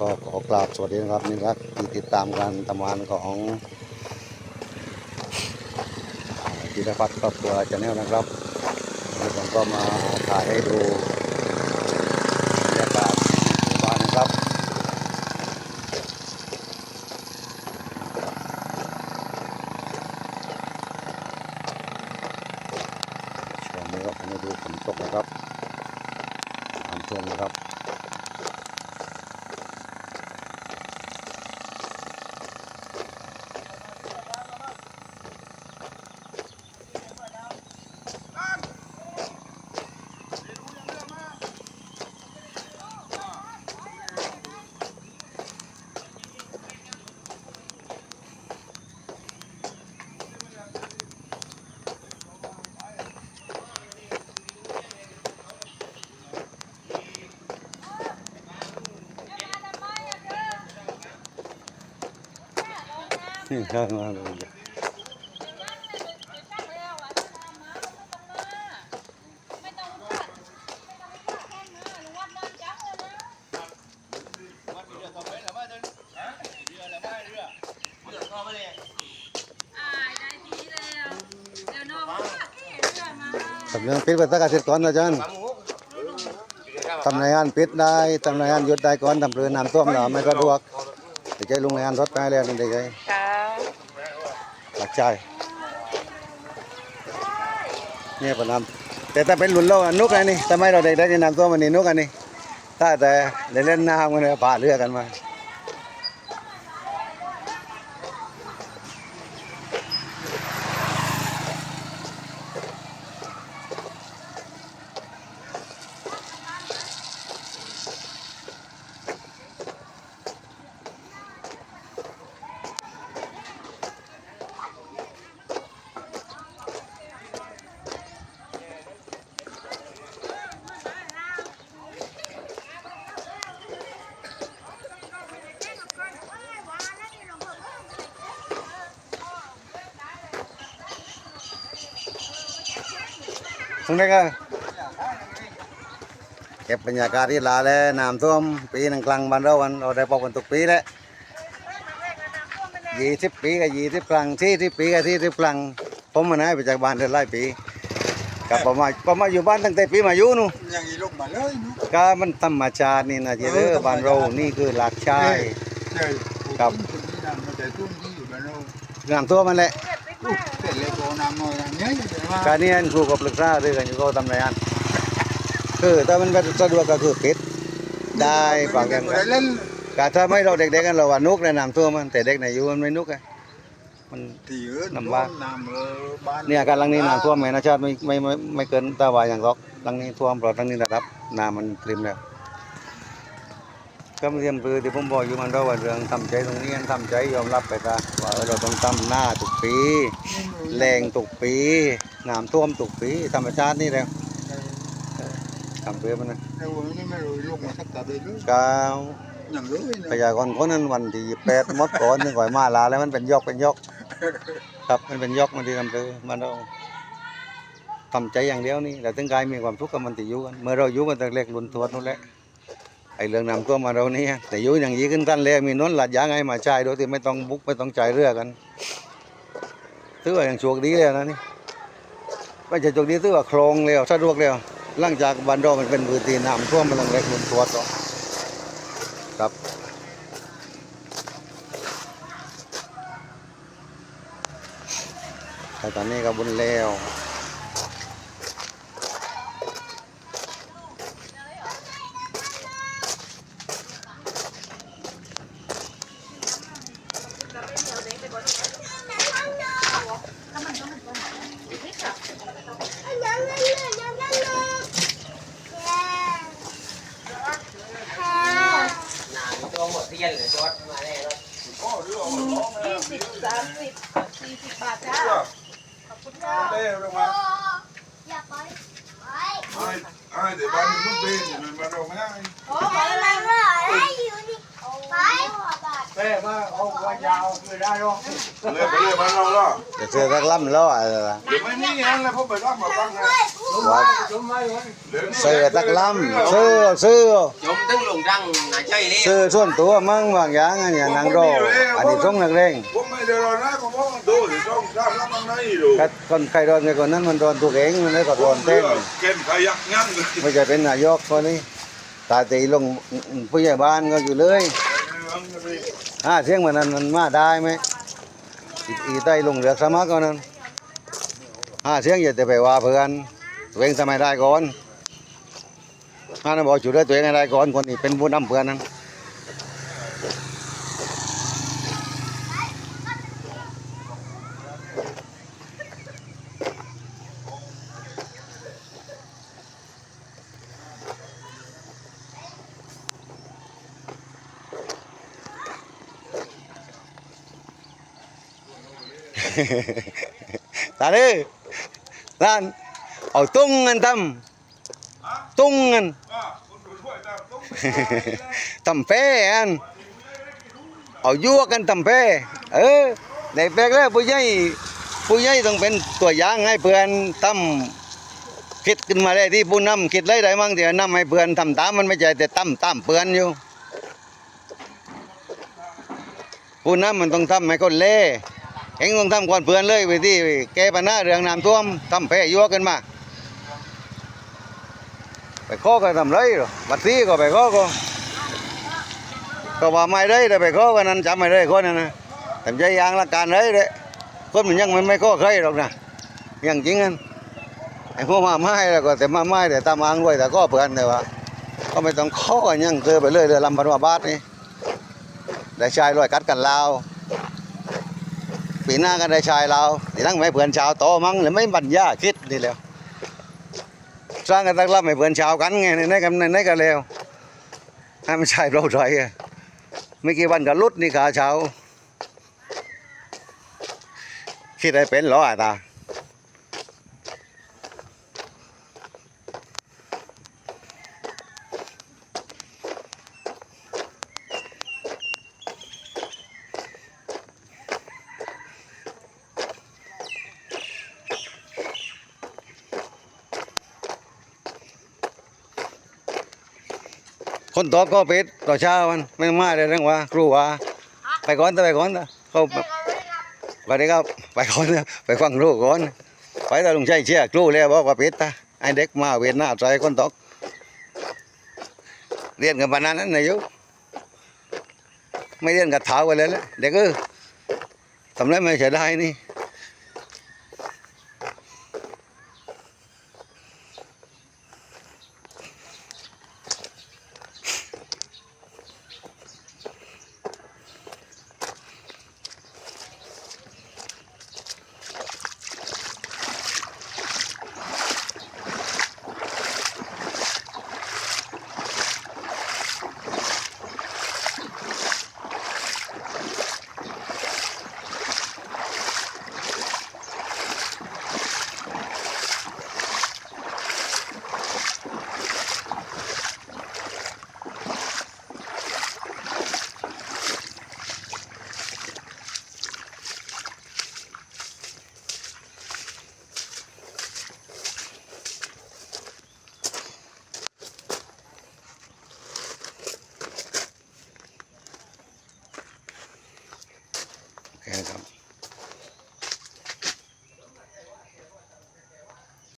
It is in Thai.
ก็ขอกราบสวัสดีนะครับนี่ครับที่ติดตามการทำงานของจิรพัฒน์ครอบครัวชาแนลนะครับผมก็มาถ่ายให้ดูบรรยากาศหมู่บ้านนะครับ ช่วงนี้ก็มาดูฝนตกนะครับน้ำท่วมนะครับ นี่ ข้างล่าเลยทำเรื่องปิดไปสักอาทิตย์ก่อนนะจารย์ทำรายงานปิดได้ทำรายงานหยุดได้ก่อนทำเรือน้ำท่วมหรอไม่ก็ดวกเดี๋ยวใจลุงรายงานรถไปแล้วนี่เด็กไงค่ะหลัก ใจเนี่ยปะน้ำแต่ถ้าเป็นหลุนโลกนุกอันนี้ทำไมเราเด็กๆน้ำตัวมันนี่นุกอันนี้ถ้าแต่เล่นน้ำกันเลยป่าเรือกันมา ตรงนี้ก็เก็บบรรยากาศที่ลาแล้วน้ำท่วมปีหนึ่งครั้งบ้านเราวันเราได้พบกันทุกปีแล้วยี่สิบปีกับยี่สิบครั้งที่สิบปีกับที่สิบครั้งผมมาไหนไปจากบ้านได้หลายปีกลับผมมาผมมาอยู่บ้านตั้งแต่ปีมาอยู่นู่นอย่างนี้ลงมาเลยนุ๊กก็มันธรรมชาตินี่นะเจเด้อบ้านเรานี่คือหลักชายใช่ครับคนที่นั่นมาแต่ตุ้นที่อยู่บ้านเราน้ำท่วมมันแหละ อุ๊ยเสร็จเลยโบน้ำน้อยอย่างเงี้ยใช่ไหมการนี้ครูกับปรึกษาเรื่องกันอยู่ก็ทำไรอันคือถ้ามันสะดวกก็คือปิดได้ฝากกันไม่ได้เล่นก็ถ้าไม่เราเด็กๆกันเราว่านุกในน้ำท่วมมันแต่เด็กในอยู่มันไม่นุกไงมันที่อื่นลำบากน้ำเออบ้านเนี่ยการลังนี้น้ำท่วมไหมนะชาติไม่ไม่ไม่ไม่เกินตาว่าอย่างรอกลังนี้ท่วมเพราะลังนี้ระดับน้ำมันปริมแล้ว ก็เรียนคือที่ผมบอกอยู่มันเราว่าเรื่องทำใจตรงนี้ทำใจยอมรับไปซะว่าเออเราต้องทำหน้าทุกปี แรงทุกปีน้ำท่วมทุกปีธรรมชาตินี่แหละทำเพื่อมันนะในวันนี้ไม่รู้ลงมาสักตาเลยเลยกาวอย่างเลยพยากรณ์คนนั้นวันที่แปดมดก่อนนึงก่อยมาลาแล้วมันเป็นยกเป็นยกครับมันเป็นยกมันที่ทำเพื่อมันเราทำใจอย่างเดียวนี่แต่ถึงกายมีความทุกข์กับมันติอยู่กันเมื่อเราอยู่มันแต่เล็กลุนตัวนู่นแหละ ไอ้เรื่องน้ำท่วมมาเรานี่แต่อยู่อย่างนี้ขึ้นท่านเลยมีน้นหลัดยางไงมาใช้โดยที่ไม่ต้องบุกไม่ต้องใจเรือกันถือว่าอย่างโชคดีเลยนะนี่ไม่ใช่โชคดีถือว่าคลองเร็วสะดวกเร็วหลังจากบันดอมันเป็นพื้นที่น้ำท่วมมันต้องเล็กลุนตัวต่อครับแต่ตอนนี้ก็บุญแล้ว เต้ลงมา อย่าไปไป ไอ้ไอ้เดี๋ยวบ้านนี้มันเป็นมันบ้าน เราไม่ได้โอ้ยมันรออะไรอยู่นี่ไปเต้มาเอาวายาวคือได้หรอเลยไปเลยบ้านเราล่ะจะเจอสักล่ำแล้วอะเดี๋ยวไม่มีงานแล้วพวกไปรับมาบ้างไงเดี๋ยวนี้เสื้อสักล่ำเสื้อเสื้อจมถึงลงดังหนาใจนี่ซื้อส่วนตัวมั่งบางอย่างอันเนี้นางรออันนี้ส่งนักเลงผมไม่ได้รอนะผมบอกว่าดูสิต้องทำแล้วมันไม่ดูก็คนใครโดนใครคนนั้นมันโดนตัวเองมันเลยก็โดนเต้นเก็นขยักงั้นเลยไม่ใช่เป็นนายกคนนี้ ตาตีลงผู้ใหญ่บ้านก็อยู่เลยอ่าเสียงมันนั้นมันมาได้ไหมอีใต้ลงเรือสมัครก็นั้นอ่าเสียงอย่าแต่ไปว่าเพื่อนตัวเองทำไมได้ก่อนอ่านะบอกจุดได้ตัวเองได้ก่อนคนนี้เป็นผู้นำเพื่อนนั้น ตาดิร้านเอาตุ้งเงินทำตุ้งเงิน ทำเป้อันเอายั่วกันทำเป้ เออในแปลกแล้วผู้ใหญ่ผู้ใหญ่ต้องเป็นตัวอย่างให้เพื่อนทำคิดขึ้นมาได้ที่ผู้นำคิดได้ได้มั่งเดี๋ยวนำให้เพื่อนทำตามมันไม่ใช่แต่ตั้มตามเพื่อนอยู่ผู้นำมันต้องทำให้คนเล่ เองต้องทำก่อนเพื่อนเลยไปที่แก้ปัญหาเรื่องน้ำท่วมทำเป้ยั่วกันมา ไปข้อก็ทำไรหรอบัตรซีก็ไปข้อก็ก็ว่าไม่ได้แต่ไปข้อกันนั้นจำไม่ได้คนนั้นนะแต่ใจยางละการเลยเด้คนมันยังมันไม่ข้อใครหรอกนะยังจริงกันไอ้พวกมาไม้แล้วก็แต่มาไม้แต่ตามอ้างด้วยแต่ก็เพื่อนแต่ว่าก็ไม่ต้องข้อกันยังเจอไปเรื่อยเรื่อลำพันวาบาทนี่ได้ชายรวยกัดกันลาว ปีหน้าก็ได้ชายเราทีหลังไม่เผื่อนชาวโตมั้งหรือไม่บัญญาคิดนี่แล้วสร้างกันตั้งรับไม่เผื่อนชาวกันไงในในกันในในกันแล้วให้มันใช่เราถอยไม่กี่วันก็ลุดนี่ขาชาวคิดได้เป็นหรออะตา คนตอบก็เป็ดต่อเช้ามันไม่มาเลยทั้งว่าครูว่าไปก่อนเถอะไปก่อนเถอะเขาสวัสดีครับไปก่อนนะไปฟังครูก่อนไปตาลุงชัยเชื่อครูแล้วบอกว่าเป็ดตาไอเด็กมาเวียนหน้าใจคนตอกเรียนกันปานนั้นนะยุไม่เรียนกับเท้ากันเลยแหละเด็กเออทำไรไม่ใช่ได้นี่